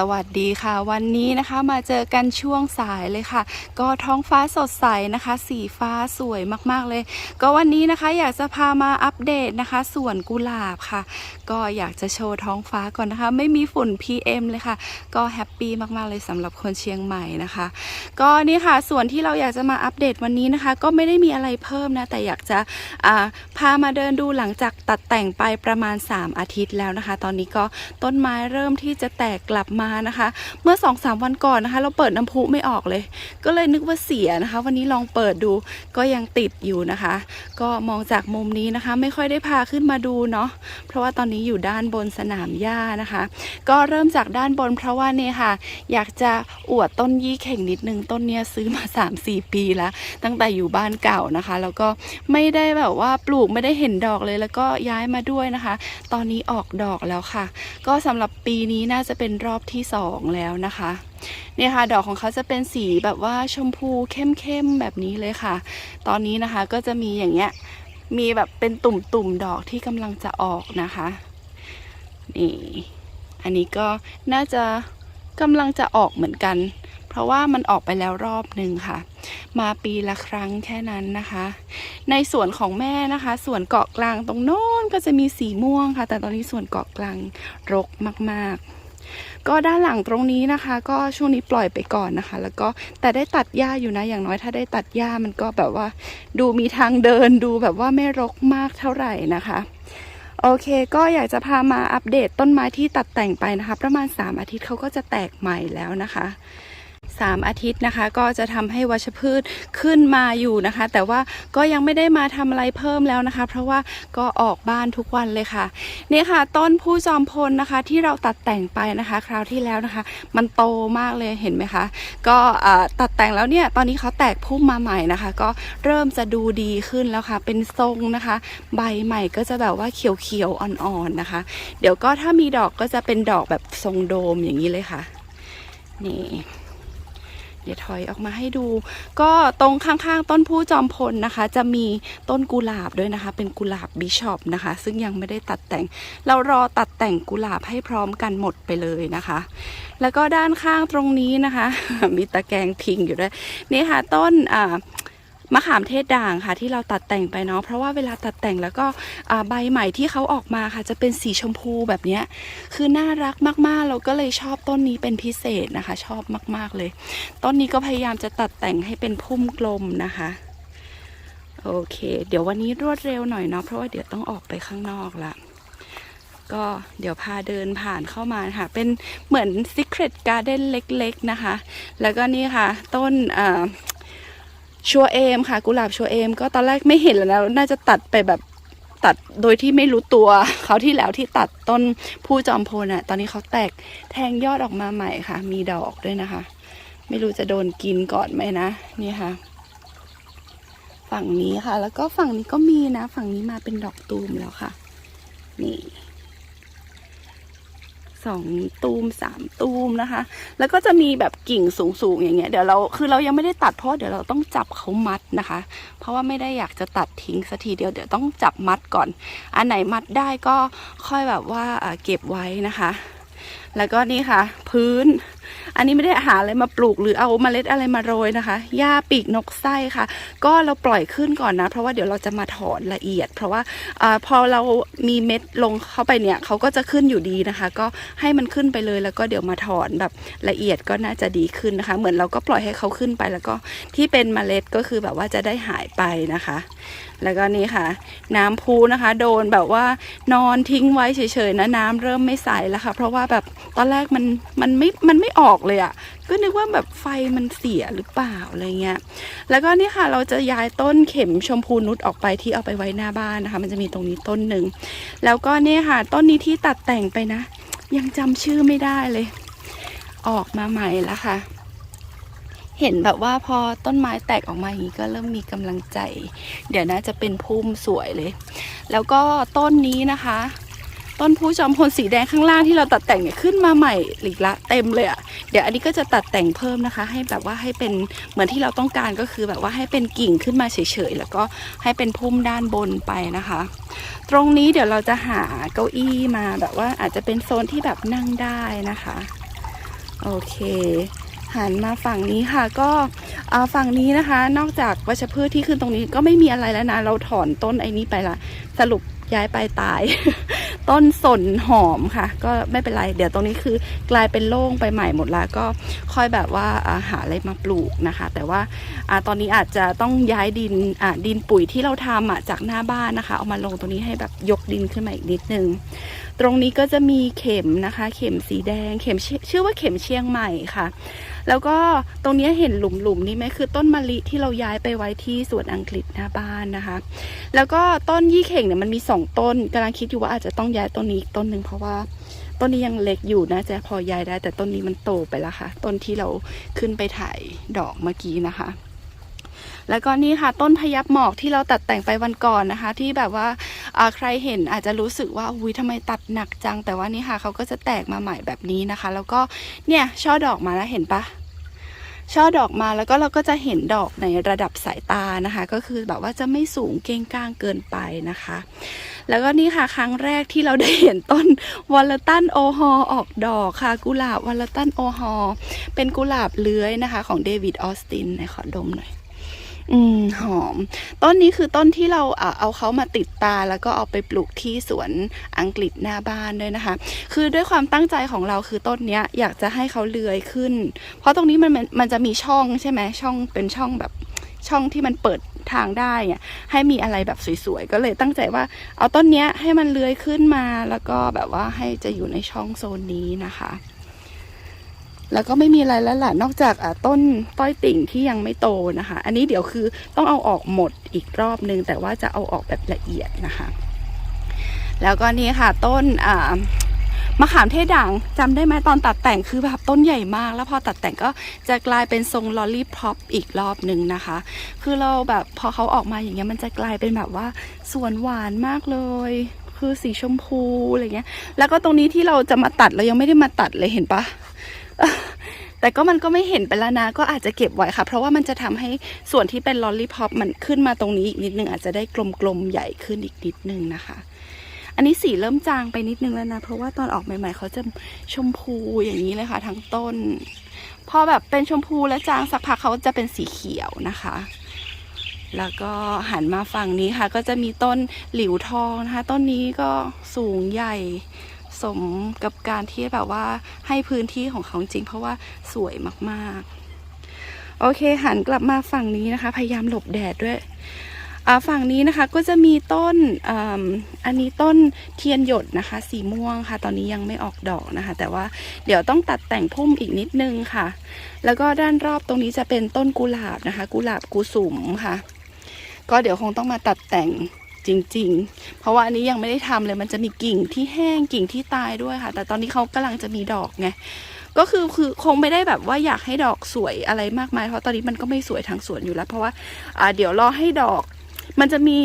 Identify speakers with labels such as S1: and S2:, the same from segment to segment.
S1: สวัสดีค่ะ วันนี้นะคะมาเจอกันช่วงสายเลยค่ะ ก็ท้องฟ้าสดใสนะคะ สีฟ้าสวยมากๆเลย ก็วันนี้นะคะอยากจะพามาอัปเดตนะคะสวนกุหลาบค่ะ ก็อยากจะโชว์ท้องฟ้าก่อนนะคะ ไม่มีฝุ่น PM เลยค่ะ ก็แฮปปี้มากๆเลยสำหรับคนเชียงใหม่นะคะ ก็นี่ค่ะส่วนที่เราอยากจะมาอัปเดตวันนี้นะคะ ก็ไม่ได้มีอะไรเพิ่มนะแต่อยากจะพามาเดินดูหลังจากตัดแต่งไปประมาณ 3 อาทิตย์แล้วนะคะ ตอนนี้ก็ต้นไม้เริ่มที่จะแตกกลับมานะคะ เมื่อ2อสวันก่อนนะคะ เราเปิดน้ำพุไม่ออกเลย ก็เลยนึกว่าเสียนะคะ วันนี้ลองเปิดดูก็ยังติดอยู่นะคะ ก็มองจากมุมนี้นะคะ ไม่ค่อยได้พาขึ้นมาดูเนาะเพราะว่าตอนนี้อยู่ด้านบนสนามหญ้านะคะ ก็เริ่มจากด้านบนเพราะว่าเนี่ยค่ะ อยากจะอวดต้นยี่เข่งนิดนึงต้นเนี้ยซื้อมา 3-4 ปีแล้ว ตั้งแต่อยู่บ้านเก่านะคะ แล้วก็ไม่ได้แบบว่าปลูกไม่ได้เห็นดอกเลยแล้วก็ย้ายมาด้วยนะคะ ตอนนี้ออกดอกแล้วค่ะ ก็สำหรับปีนี้น่าจะเป็นรอบที่สองแล้วนะคะเนี่ยค่ะดอกของเขาจะเป็นสีแบบว่าชมพูเข้มๆแบบนี้เลยค่ะ ตอนนี้นะคะก็จะมีอย่างเงี้ยมีแบบเป็นตุ่มๆดอกที่กำลังจะออกนะคะนี่อันนี้ก็น่าจะกำลังจะออกเหมือนกัน เพราะว่ามันออกไปแล้วรอบหนึ่งค่ะ มาปีละครั้งแค่นั้นนะคะ ในส่วนของแม่นะคะ ส่วนเกาะกลางตรงโน้นก็จะมีสีม่วงค่ะ แต่ตอนนี้ส่วนเกาะกลางรกมากๆ ก็ด้านหลังตรงนี้นะคะ ก็ช่วงนี้ปล่อยไปก่อนนะคะ แล้วก็แต่ได้ตัดหญ้าอยู่นะอย่างน้อยถ้าได้ตัดหญ้ามันก็แบบว่า ดูมีทางเดินดูแบบว่าไม่รกมากเท่าไหร่นะคะโอเค ก็อยากจะพามาอัปเดตต้นไม้ที่ตัดแต่งไปนะคะ ประมาณ 3 อาทิตย์เขาก็จะแตกใหม่แล้วนะคะ 3 อาทิตย์นะคะ ก็จะทำให้วัชพืชขึ้นมาอยู่นะคะ แต่ว่าก็ยังไม่ได้มาทำอะไรเพิ่มแล้วนะคะ เพราะว่าก็ออกบ้านทุกวันเลยค่ะนี่ค่ะ ต้นผู้จอมพลนะคะที่เราตัดแต่งไปนะคะ คราวที่แล้วนะคะ มันโตมากเลยเห็นไหมคะ ก็ตัดแต่งแล้วเนี่ยตอนนี้เขาแตกพุ่มมาใหม่นะคะ ก็เริ่มจะดูดีขึ้นแล้วค่ะ เป็นทรงนะคะ ใบใหม่ก็จะแบบว่าเขียวๆอ่อนๆนะคะ เดี๋ยวก็ถ้ามีดอกก็จะเป็นดอกแบบทรงโดมอย่างนี้เลยค่ะ นี่ เดี๋ยวถอยออกมาให้ดู ก็ตรงข้างๆ ต้นผู้จอมพลนะคะ จะมีต้นกุหลาบด้วยนะคะ เป็นกุหลาบบิชอปนะคะ ซึ่งยังไม่ได้ตัดแต่ง เรารอตัดแต่งกุหลาบให้พร้อมกันหมดไปเลยนะคะ แล้วก็ด้านข้างตรงนี้นะคะ มีตะแกรงพิงอยู่ด้วยนี่ค่ะต้นอ่า มะขามเทศด่างค่ะ ที่เราตัดแต่งไปเนาะเพราะว่าเวลาตัดแต่งแล้วก็ใบใหม่ที่เขาออกมาค่ะ จะเป็นสีชมพูแบบนี้คือน่ารักมากๆ เราก็เลยชอบต้นนี้เป็นพิเศษนะคะ ชอบมากๆเลย ต้นนี้ก็พยายามจะตัดแต่งให้เป็นพุ่มกลมนะคะโอเค เดี๋ยววันนี้รวดเร็วหน่อยเนาะเพราะว่าเดี๋ยวต้องออกไปข้างนอกละก็เดี๋ยวพาเดินผ่านเข้ามาค่ะ เป็นเหมือน Secret Garden เล็กๆนะคะ แล้วก็นี่ค่ะ ต้นอ่า ชัวเอมค่ะ กุหลาบชัวเอม ก็ตอนแรกไม่เห็นแล้วนะน่าจะตัดไปแบบตัดโดยที่ไม่รู้ตัวเขาที่แล้วที่ตัดต้นผู้จอมพลอะ ตอนนี้เขาแตกแทงยอดออกมาใหม่ค่ะ มีดอกด้วยนะคะ ไม่รู้จะโดนกินก่อนไหมนะนี่ค่ะ ฝั่งนี้ค่ะ แล้วก็ฝั่งนี้ก็มีนะ ฝั่งนี้มาเป็นดอกตูมแล้วค่ะ นี่ สองตูมสามตูมนะคะ แล้วก็จะมีแบบกิ่งสูงๆอย่างเงี้ยเดี๋ยวเราคือเรายังไม่ได้ตัดเพราะเดี๋ยวเราต้องจับเขามัดนะคะ เพราะว่าไม่ได้อยากจะตัดทิ้งสักทีเดียวเดี๋ยวต้องจับมัดก่อน อันไหนมัดได้ก็ค่อยแบบว่าอ่าเก็บไว้นะคะ แล้วก็นี่ค่ะ พื้น อันนี้ไม่ได้หาอะไรมาปลูกหรือเอาเมล็ดอะไรมาโรยนะคะ หญ้าปีกนกไส้ค่ะ ก็เราปล่อยขึ้นก่อนนะ เพราะว่าเดี๋ยวเราจะมาถอนละเอียด เพราะว่าอพอเรามีเม็ดลงเข้าไปเนี่ยเขาก็จะขึ้นอยู่ดีนะคะ ก็ให้มันขึ้นไปเลยแล้วก็เดี๋ยวมาถอนแบบละเอียดก็น่าจะดีขึ้นนะคะ เหมือนเราก็ปล่อยให้เขาขึ้นไปแล้วก็ที่เป็นเมล็ดก็คือแบบว่าจะได้หายไปนะคะ แล้วก็นี่ค่ะ น้ำพุนะคะ โดนแบบว่านอนทิ้งไว้เฉยๆนะน้ำเริ่มไม่ใสแล้วค่ะ เพราะว่าแบบตอนแรกมันมันไม่มันไม่ออกเลยอะ่ะ ก็นึกว่าแบบไฟมันเสียหรือเปล่าอะไรเงี้ย แล้วก็นี่ค่ะเราจะย้ายต้นเข็มชมพูนุชออกไปที่เอาไปไว้หน้าบ้านนะคะ มันจะมีตรงนี้ต้นหนึ่ง แล้วก็เนี่ยค่ะ ต้นนี้ที่ตัดแต่งไปนะ ยังจำชื่อไม่ได้เลย ออกมาใหม่ล้วค่ะเห็นแบบว่าพอต้นไม้แตกออกมาอย่างนี้ก็เริ่มมีกำลังใจ เดี๋ยวน่าจะเป็นพุ่มสวยเลย แล้วก็ต้นนี้นะคะ ต้นผู้จอมพลสีแดงข้างล่างที่เราตัดแต่งเนี่ยขึ้นมาใหม่อีกละเต็มเลยอะ่ะเดี๋ยวอันนี้ก็จะตัดแต่งเพิ่มนะคะ ให้แบบว่าให้เป็นเหมือนที่เราต้องการก็คือแบบว่าให้เป็นกิ่งขึ้นมาเฉยๆแล้วก็ให้เป็นพุ่มด้านบนไปนะคะ ตรงนี้เดี๋ยวเราจะหาเก้าอี้มาแบบว่าอาจจะเป็นโซนที่แบบนั่งได้นะคะโอเคหันมาฝั่งนี้ค่ะก็ฝั่งนี้นะคะ นอกจากวัชพืชที่ขึ้นตรงนี้ก็ไม่มีอะไรแล้วนะ เราถอนต้นไอ้นี้ไปละ สรุปย้ายไปตาย ต้นสนหอมค่ะ ก็ไม่เป็นไร เดี๋ยวตรงนี้คือกลายเป็นโล่งไปใหม่หมดแล้วก็ค่อยแบบว่าหาอะไรมาปลูกนะคะ แต่ว่าอตอนนี้อาจจะต้องย้ายดินดินปุ๋ยที่เราทำจากหน้าบ้านนะคะ เอามาลงตรงนี้ให้แบบยกดินขึ้นมาอีกนิดนึงตรงนี้ก็จะมีเข็มนะคะ เข็มสีแดงเข็มชื่อว่าเข็มเชียงใหม่ค่ะ แล้วก็ตรงนี้เห็นหลุมๆนี่ไหมคือต้นมะลิที่เราย้ายไปไว้ที่สวนอังกฤษหน้าบ้านนะคะ แล้วก็ต้นยี่เข่งเนี่ยมันมีสองต้นกำลังคิดอยู่ว่าอาจจะต้องย้ายต้นนี้อีกต้นหนึ่งเพราะว่าต้นนี้ยังเล็กอยู่นะจะพอย้ายได้ แต่ต้นนี้มันโตไปแล้วค่ะ ต้นที่เราขึ้นไปถ่ายดอกเมื่อกี้นะคะ แล้วก็นี่ค่ะต้นพยับหมอกที่เราตัดแต่งไปวันก่อนนะคะ ที่แบบว่าใครเห็นอาจจะรู้สึกว่าอุ้ยทำไมตัดหนักจัง แต่ว่านี่ค่ะเขาก็จะแตกมาใหม่แบบนี้นะคะ แล้วก็เนี่ยช่อดอกมาแล้วเห็นปะช่อดอกมาแล้วก็เราก็จะเห็นดอกในระดับสายตานะคะ ก็คือแบบว่าจะไม่สูงเก้งก้างเกินไปนะคะ แล้วก็นี่ค่ะครั้งแรกที่เราได้เห็นต้นวอลเลตันโอฮอออกดอกค่ะ กุหลาบวอลเลตันโอฮอเป็นกุหลาบเลื้อยนะคะ ของเดวิดออสตินไหนขอดมหน่อย อืมหอม ต้นนี้คือต้นที่เราอะเอาเขามาติดตาแล้วก็เอาไปปลูกที่สวนอังกฤษหน้าบ้านด้วยนะคะ คือด้วยความตั้งใจของเราคือต้นเนี้ยอยากจะให้เขาเลื้อยขึ้น เพราะตรงนี้มันมันจะมีช่องใช่ไหมช่องเป็นช่องแบบช่องที่มันเปิดทางได้อะให้มีอะไรแบบสวยๆ ก็เลยตั้งใจว่าเอาต้นเนี้ยให้มันเลื้อยขึ้นมาแล้วก็แบบว่าให้จะอยู่ในช่องโซนนี้นะคะ แล้วก็ไม่มีอะไรแล้วล่ะนอกจากต้นต้อยติ่งที่ยังไม่โตนะคะ อันนี้เดี๋ยวคือต้องเอาออกหมดอีกรอบนึง แต่ว่าจะเอาออกแบบละเอียดนะคะ แล้วก็นี่ค่ะต้นอ่ามะขามเทศด่างจำได้ไหมตอนตัดแต่งคือแบบต้นใหญ่มาก แล้วพอตัดแต่งก็จะกลายเป็นทรงลอลลี่พอปอีกรอบหนึ่งนะคะ คือเราแบบพอเขาออกมาอย่างเงี้ยมันจะกลายเป็นแบบว่าสวนหวานมากเลยคือสีชมพูอะไรเงี้ย แล้วก็ตรงนี้ที่เราจะมาตัดเรายังไม่ได้มาตัดเลยเห็นปะ แต่ก็มันก็ไม่เห็นไปแล้วนะก็อาจจะเก็บไว้ค่ะ เพราะว่ามันจะทำให้ส่วนที่เป็นลอลลี่พอปมันขึ้นมาตรงนี้อีกนิดนึงอาจจะได้กลมๆใหญ่ขึ้นอีกนิดนึงนะคะ อันนี้สีเริ่มจางไปนิดนึงแล้วนะ เพราะว่าตอนออกใหม่ ๆ เขาจะชมพูอย่างนี้เลยค่ะ ทั้งต้น พอแบบเป็นชมพูและจางสักพักเขาจะเป็นสีเขียวนะคะแล้วก็หันมาฝั่งนี้ค่ะ ก็จะมีต้นหลิวทองนะคะ ต้นนี้ก็สูงใหญ่ สมกับการที่แบบว่าให้พื้นที่ของเขาจริง เพราะว่าสวยมากๆ โอเคหันกลับมาฝั่งนี้นะคะ พยายามหลบแดดด้วยฝั่งนี้นะคะก็จะมีต้นออันนี้ต้นเทียนหยดนะคะ สีม่วงค่ะ ตอนนี้ยังไม่ออกดอกนะคะ แต่ว่าเดี๋ยวต้องตัดแต่งพุ่มอีกนิดนึงค่ะ แล้วก็ด้านรอบตรงนี้จะเป็นต้นกุหลาบนะคะ กุหลาบกุสุมค่ะ ก็เดี๋ยวคงต้องมาตัดแต่ง จริง ๆ เพราะว่าอันนี้ยังไม่ได้ทำเลย มันจะมีกิ่งที่แห้งกิ่งที่ตายด้วยค่ะ แต่ตอนนี้เขากำลังจะมีดอกไงก็คือคือคงไม่ได้แบบว่าอยากให้ดอกสวยอะไรมากมาย เพราะตอนนี้มันก็ไม่สวยทางสวนอยู่แล้ว เพราะว่าอ่าเดี๋ยวรอให้ดอก มันจะมี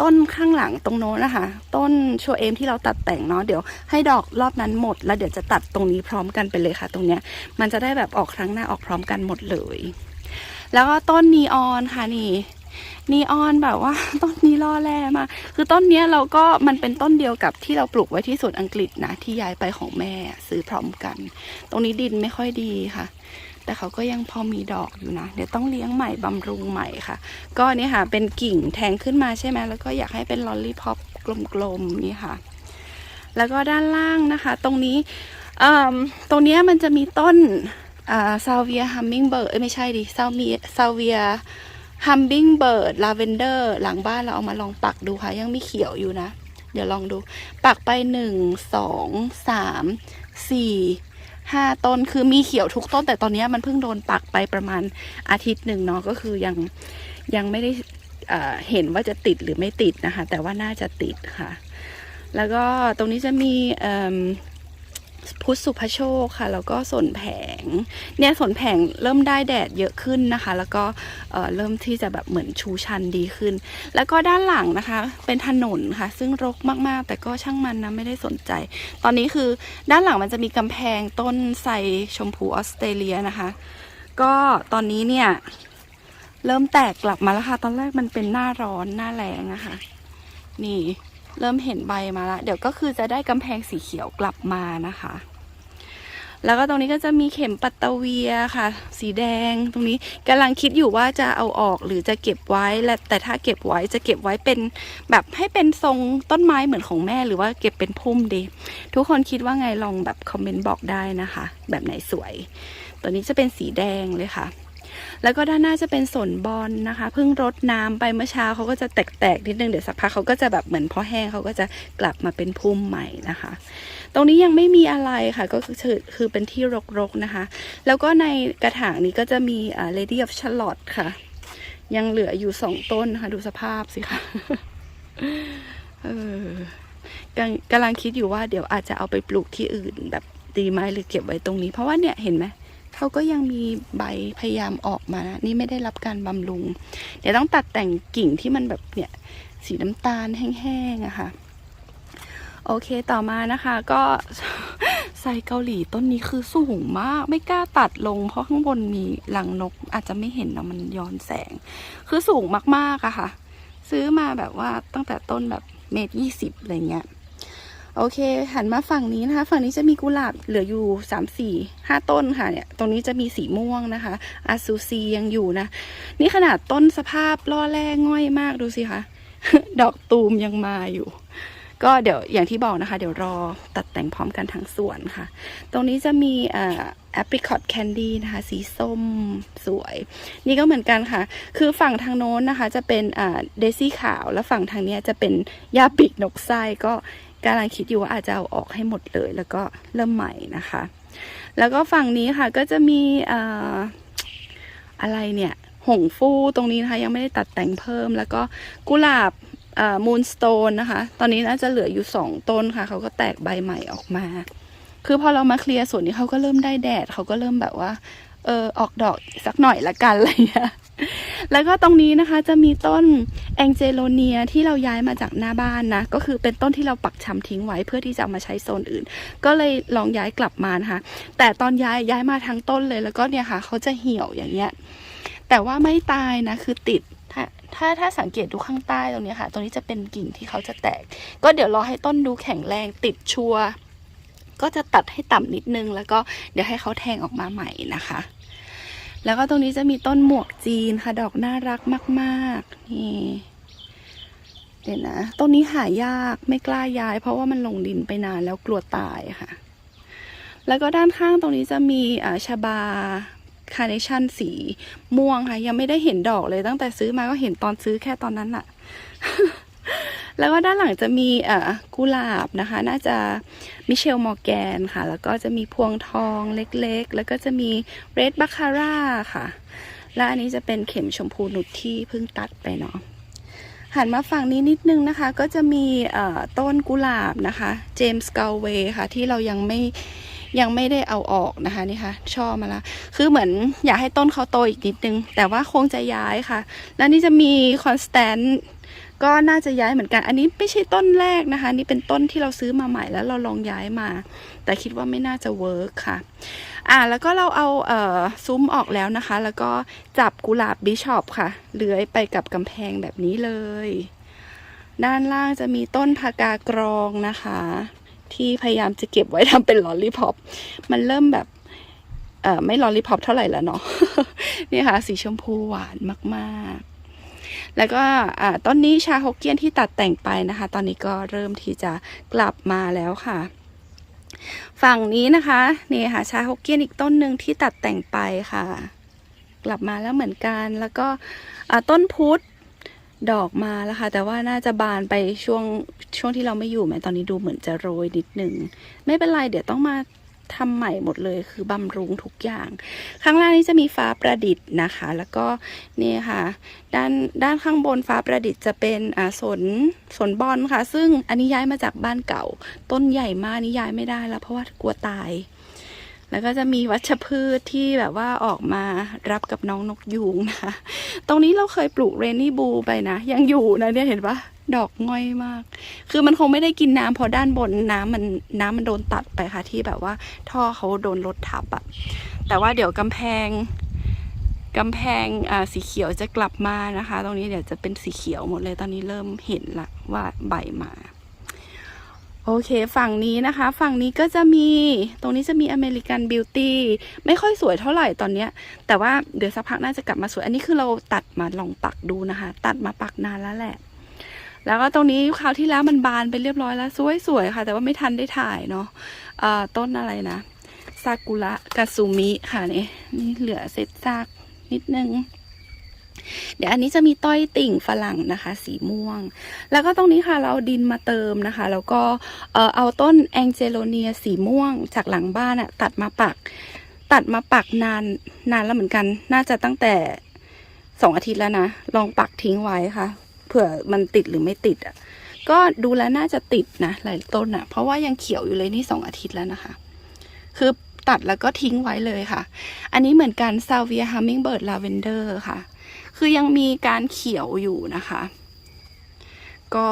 S1: ต้นข้างหลังตรงโน้นนะคะ ต้นโชเอมที่เราตัดแต่งเนาะเดี๋ยวให้ดอกรอบนั้นหมด แล้วเดี๋ยวจะตัดตรงนี้พร้อมกันไปเลยค่ะ ตรงเนี้ย มันจะได้แบบออกครั้งหน้าออกพร้อมกันหมดเลย แล้วก็ต้นนีออนค่ะนี่ นีออนแบบว่า ต้นนี้ล่อแร่มา คือต้นเนี้ยเราก็มันเป็นต้นเดียวกับที่เราปลูกไว้ที่สวนอังกฤษนะ ที่ย้ายไปของแม่ซื้อพร้อมกัน ตรงนี้ดินไม่ค่อยดีค่ะ แต่เขาก็ยังพอมีดอกอยู่นะ เดี๋ยวต้องเลี้ยงใหม่บำรุงใหม่ค่ะ ก็นี่ค่ะ เป็นกิ่งแทงขึ้นมาใช่ไหมแล้วก็อยากให้เป็นลอลลี่พอปกลมๆนี่ค่ะ แล้วก็ด้านล่างนะคะ ตรงนี้ตรงนี้มันจะมีต้นอ่าซาเวียฮัมมิงเบิร์ดเอ้ไม่ใช่ดิซาเวียซาเวีย ฮัมบิงเบิร์ดลาเวนเดอร์หลังบ้านเราเอามาลองปักดูค่ะ ยังมีเขียวอยู่นะ เดี๋ยวลองดู ปักไปหนึ่งสองสามสี่ห้าต้นคือมีเขียวทุกต้น แต่ตอนนี้มันเพิ่งโดนปักไปประมาณอาทิตย์หนึ่งเนาะก็คือยังยังไม่ได้เห็นว่าจะติดหรือไม่ติดนะคะ แต่ว่าน่าจะติดค่ะ แล้วก็ตรงนี้จะมีอ พุทธสุภโชคค่ะ แล้วก็สนแผง เนี่ยสนแผงเริ่มได้แดดเยอะขึ้นนะคะ แล้วก็เอ่อเริ่มที่จะแบบเหมือนชูชันดีขึ้น แล้วก็ด้านหลังนะคะ เป็นถนนค่ะ ซึ่งรกมากๆ แต่ก็ช่างมันนะไม่ได้สนใจ ตอนนี้คือด้านหลังมันจะมีกำแพงต้นไทรชมพูออสเตรเลียนะคะ ก็ตอนนี้เนี่ยเริ่มแตกกลับมาแล้วค่ะ ตอนแรกมันเป็นหน้าร้อนหน้าแรงอะค่ะนี่ เริ่มเห็นใบมาแล้วเดี๋ยวก็คือจะได้กำแพงสีเขียวกลับมานะคะ แล้วก็ตรงนี้ก็จะมีเข็มปัตตเวียค่ะ สีแดงตรงนี้กำลังคิดอยู่ว่าจะเอาออกหรือจะเก็บไว้และแต่ถ้าเก็บไว้จะเก็บไว้เป็นแบบให้เป็นทรงต้นไม้เหมือนของแม่หรือว่าเก็บเป็นพุ่มดี ทุกคนคิดว่าไงลองแบบคอมเมนต์บอกได้นะคะ แบบไหนสวย ตัวนี้จะเป็นสีแดงเลยค่ะ แล้วก็ด้านหน้าจะเป็นสนบอลนะคะ เพิ่งรดน้ำไปเมื่อเช้าเขาก็จะแตกๆนิดนึงเดี๋ยวสักพักเขาก็จะแบบเหมือนพอแห้งเขาก็จะกลับมาเป็นพุ่มใหม่นะคะ ตรงนี้ยังไม่มีอะไรค่ะก็คือคือเป็นที่รกๆนะคะ แล้วก็ในกระถางนี้ก็จะมีอ่า Lady of Charlotte ค่ะ ยังเหลืออยู่สองต้นนะคะดูสภาพสิคะเออกำกำลังคิดอยู่ว่าเดี๋ยวอาจจะเอาไปปลูกที่อื่นแบบดีไหมหรือเก็บไว้ตรงนี้ เพราะว่าเนี่ยเห็นไหม เขาก็ยังมีใบพยายามออกมานะนี่ไม่ได้รับการบำรุง เดี๋ยวต้องตัดแต่งกิ่งที่มันแบบเนี่ยสีน้ำตาลแห้งๆอะค่ะ โอเคต่อมานะคะก็ไซเกาหลีต้นนี้คือสูงมาก ไม่กล้าตัดลง เพราะข้างบนมีหลังนกอาจจะไม่เห็นเนาะมันย้อนแสง คือสูงมากๆอะค่ะ ซื้อมาแบบว่าตั้งแต่ต้นแบบเมตรยี่สิบอะไรเงี้ย โอเค หันมาฝั่งนี้นะคะ ฝั่งนี้จะมีกุหลาบเหลืออยู่สามสี่ห้าต้นค่ะเนี่ย ตรงนี้จะมีสีม่วงนะคะ อาซูซียังอยู่นะ นี่ขนาดต้นสภาพล่อแร่ง่อยมากดูสิคะ ดอกตูมยังมาอยู่ ก็เดี๋ยวอย่างที่บอกนะคะ เดี๋ยวรอตัดแต่งพร้อมกันทั้งสวนค่ะ ตรงนี้จะมีแอ่า apricot candy นะคะ สีส้มสวย นี่ก็เหมือนกันค่ะ คือฝั่งทางโน้นนะคะ จะเป็นเดซี่ขาว แล้วฝั่งทางนี้จะเป็นยาปีกนกไส้ก็ กำลังคิดอยู่ว่าอาจจะเอาออกให้หมดเลย แล้วก็เริ่มใหม่นะคะ แล้วก็ฝั่งนี้ค่ะก็จะมีอะไรเนี่ย หงฟูตรงนี้นะคะยังไม่ได้ตัดแต่งเพิ่ม แล้วก็กุหลาบมูนสโตนนะคะ ตอนนี้น่าจะเหลืออยู่สองต้นค่ะ เขาก็แตกใบใหม่ออกมา คือพอเรามาเคลียร์ส่วนนี้เขาก็เริ่มได้แดดเขาก็เริ่มแบบว่า เออออกดอกสักหน่อยละกันอะไรอย่างเงี้ยแล้วก็ตรงนี้นะคะจะมีต้นแองเจโลเนียที่เราย้ายมาจากหน้าบ้านนะ ก็คือเป็นต้นที่เราปักชำทิ้งไว้เพื่อที่จะเอามาใช้โซนอื่น ก็เลยลองย้ายกลับมานะคะแต่ตอนย้ายย้ายมาทั้งต้นเลยแล้วก็เนี่ยค่ะ เขาจะเหี่ยวอย่างเงี้ยแต่ว่าไม่ตายนะคือติดถ้าถ้าถ้าสังเกตดูข้างใต้ตรงเนี้ยค่ะ ตรงนี้จะเป็นกิ่งที่เขาจะแตก ก็เดี๋ยวรอให้ต้นดูแข็งแรงติดชัวก็จะตัดให้ต่ำนิดนึง แล้วก็เดี๋ยวให้เขาแทงออกมาใหม่นะคะ แล้วก็ตรงนี้จะมีต้นหมวกจีนค่ะ ดอกน่ารักมากๆ นี่ เดี๋ยวนะ ต้นนี้หายากไม่กล้าย้าย เพราะว่ามันลงดินไปนานแล้วกลัวตายค่ะ แล้วก็ด้านข้างตรงนี้จะมีอ่าชาบาคาร์เนชั่นสีม่วงค่ะ ยังไม่ได้เห็นดอกเลยตั้งแต่ซื้อมาก็เห็นตอนซื้อแค่ตอนนั้นอะแล้วก็ด้านหลังจะมีอ่ากุหลาบนะคะ น่าจะ มิเชลมอร์แกนค่ะ แล้วก็จะมีพวงทองเล็กๆ แล้วก็จะมีเรดบาคาร่าค่ะ และอันนี้จะเป็นเข็มชมพูนุชที่เพิ่งตัดไปเนาะหันมาฝั่งนี้นิดนึงนะคะ ก็จะมีต้นกุหลาบนะคะเจมส์เกลเวค่ะ ที่เรายังไม่ยังไม่ได้เอาออกนะคะนี่ค่ะช่อมาล้วคือเหมือนอยากให้ต้นเขาโตอีกนิดนึง แต่ว่าคงจะย้ายค่ะ แล้วนี่จะมีคอนสแตนต์ ก็น่าจะย้ายเหมือนกัน อันนี้ไม่ใช่ต้นแรกนะคะ นี่เป็นต้นที่เราซื้อมาใหม่แล้วเราลองย้ายมา แต่คิดว่าไม่น่าจะเวิร์กค่ะ อ่าแล้วก็เราเอาเอ่อซุ้มออกแล้วนะคะ แล้วก็จับกุหลาบบิชอปค่ะ เลื้อยไปกับกำแพงแบบนี้เลย ด้านล่างจะมีต้นพากากรองนะคะ ที่พยายามจะเก็บไว้ทำเป็นลอลลี่พอปมันเริ่มแบบเอ่อไม่ลอลลี่พอปเท่าไหร่แล้วเนาะนี่ค่ะ สีชมพูหวานมากๆ แล้วก็ต้นนี้ชาฮกเกี้ยนที่ตัดแต่งไปนะคะ ตอนนี้ก็เริ่มที่จะกลับมาแล้วค่ะฝั่งนี้นะคะนี่ค่ะชาฮกเกี้ยนอีกต้นหนึ่งที่ตัดแต่งไปค่ะ กลับมาแล้วเหมือนกัน แล้วก็ต้นพุธดอกมาแล้วค่ะ แต่ว่าน่าจะบานไปช่วงช่วงที่เราไม่อยู่ไหมตอนนี้ดูเหมือนจะโรยนิดหนึ่งไม่เป็นไรเดี๋ยวต้องมา ทำใหม่หมดเลยคือบำรุงทุกอย่าง ข้างล่างนี้จะมีฟ้าประดิษฐ์นะคะ แล้วก็นี่ค่ะ ด้านด้านข้างบนฟ้าประดิษฐ์จะเป็นอ่าสนสนบอลค่ะ ซึ่งอันนี้ย้ายมาจากบ้านเก่า ต้นใหญ่มากนี่ย้ายไม่ได้แล้วเพราะว่ากลัวตาย แล้วก็จะมีวัชพืชที่แบบว่าออกมารับกับน้องนกยูงนะคะ ตรงนี้เราเคยปลูกเรนนี่บูไปนะ ยังอยู่นะเนี่ยเห็นปะดอกง่อยมาก คือมันคงไม่ได้กินน้ำเพราะด้านบนน้ำมันน้ำมันโดนตัดไปค่ะ ที่แบบว่าท่อเขาโดนรถทับอะแต่ว่าเดี๋ยวกำแพงกำแพงอ่าสีเขียวจะกลับมานะคะ ตรงนี้เดี๋ยวจะเป็นสีเขียวหมดเลยตอนนี้เริ่มเห็นละว่าใบมา โอเค ฝั่งนี้นะคะ ฝั่งนี้ก็จะมีตรงนี้จะมีอเมริกันบิวตี้ไม่ค่อยสวยเท่าไหร่ตอนเนี้ย แต่ว่าเดี๋ยวสักพักน่าจะกลับมาสวย อันนี้คือเราตัดมาลองปักดูนะคะ ตัดมาปักนานแล้วแหละ แล้วก็ตรงนี้คราวที่แล้วมันบานไปเรียบร้อยแล้วสวยๆค่ะ แต่ว่าไม่ทันได้ถ่ายเนาะเอ่อต้นอะไรนะซากุระกาซูมิค่ะนี่นี่เหลือเศษซากนิดนึง เดี๋ยวอันนี้จะมีต้อยติ่งฝรั่งนะคะ สีม่วง แล้วก็ตรงนี้ค่ะเราดินมาเติมนะคะ แล้วก็เออเอาต้นแองเจโลเนียสีม่วงจากหลังบ้านอะตัดมาปัก ตัดมาปักนานนานแล้วเหมือนกัน น่าจะตั้งแต่สองอาทิตย์แล้วนะ ลองปักทิ้งไว้ค่ะ เผื่อมันติดหรือไม่ติดอะก็ดูแล้วน่าจะติดนะหลายต้นอะเพราะว่ายังเขียวอยู่เลยนี่สองอาทิตย์แล้วนะคะ คือตัดแล้วก็ทิ้งไว้เลยค่ะ อันนี้เหมือนกันซาเวียฮัมมิงเบิร์ดลาเวนเดอร์ค่ะ คือยังมีการเขียวอยู่นะคะ ก็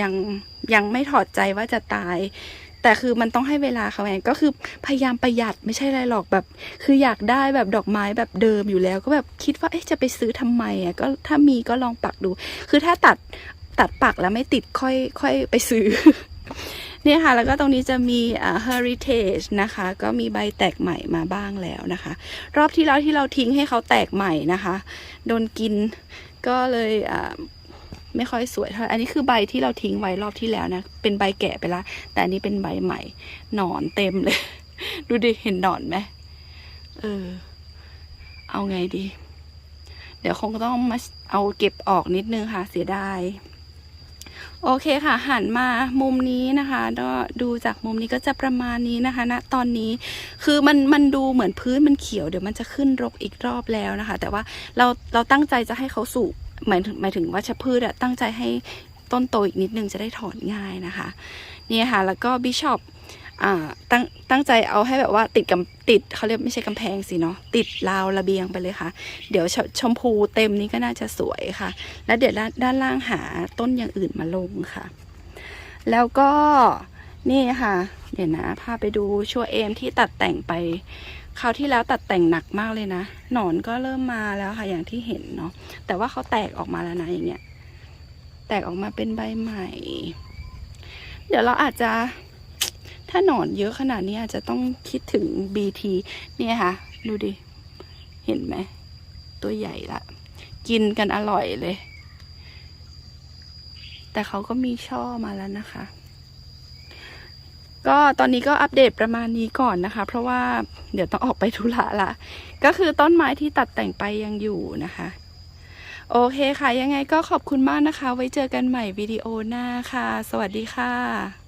S1: ยังยังไม่ถอดใจว่าจะตาย แต่คือมันต้องให้เวลาเขาไงก็คือพยายามประหยัดไม่ใช่อะไรหรอกแบบ คืออยากได้แบบดอกไม้แบบเดิมอยู่แล้ว ก็แบบคิดว่าเอ๊ะจะไปซื้อทำไมอะก็ถ้ามีก็ลองปักดู คือถ้าตัดตัดปักแล้วไม่ติดค่อยค่อยไปซื้อ เนี่ยค่ะ แล้วก็ตรงนี้จะมีอ่า heritage นะคะ ก็มีใบแตกใหม่มาบ้างแล้วนะคะ รอบที่แล้วที่เราทิ้งให้เขาแตกใหม่นะคะ โดนกินก็เลยอ่าไม่ค่อยสวยเท่าอันนี้คือใบที่เราทิ้งไว้รอบที่แล้วนะ เป็นใบแก่ไปละแต่อันนี้เป็นใบใหม่ หนอนเต็มเลย ดูดิ เห็นหนอนไหมเออ เอาไงดี เดี๋ยวคงต้องมาเอาเก็บออกนิดนึงค่ะ เสียดาย โอเคค่ะ หันมามุมนี้นะคะก็ดูจากมุมนี้ก็จะประมาณนี้นะคะณตอนนี้คือมันมันดูเหมือนพื้นมันเขียวเดี๋ยวมันจะขึ้นรกอีกรอบแล้วนะคะ แต่ว่าเราเราตั้งใจจะให้เขาสูบหมายหมายถึงว่าชพืชอะตั้งใจให้ต้นโตอีกนิดนึงจะได้ถอนง่ายนะคะ นี่ค่ะ แล้วก็บิชอป อ่าตั้งตั้งใจเอาให้แบบว่าติดกับติดเขาเรียกไม่ใช่กำแพงสิเนาะติดราวระเบียงไปเลยค่ะ เดี๋ยวชชมพูเต็มนี้ก็น่าจะสวยค่ะ แล้วเดี๋ยวด้านด้านล่างหาต้นอย่างอื่นมาลงค่ะ แล้วก็นี่ค่ะ เดี๋ยวนะพาไปดูชัวเอมที่ตัดแต่งไปคราวที่แล้วตัดแต่งหนักมากเลยนะ หนอนก็เริ่มมาแล้วค่ะ อย่างที่เห็นเนาะแต่ว่าเขาแตกออกมาแล้วนะอย่างเงี้ยแตกออกมาเป็นใบใหม่ เดี๋ยวเราอาจจะ ถ้าหนอนเยอะขนาดนี้อาจจะต้องคิดถึง BT เนี่ยค่ะ ดูดิ เห็นไหม ตัวใหญ่ละกินกันอร่อยเลย แต่เขาก็มีช่อมาแล้วนะคะ ก็ตอนนี้ก็อัปเดตประมาณนี้ก่อนนะคะ เพราะว่าเดี๋ยวต้องออกไปธุระละ ก็คือต้นไม้ที่ตัดแต่งไปยังอยู่นะคะโอเคค่ะ ยังไงก็ขอบคุณมากนะคะ ไว้เจอกันใหม่วิดีโอหน้าค่ะ สวัสดีค่ะ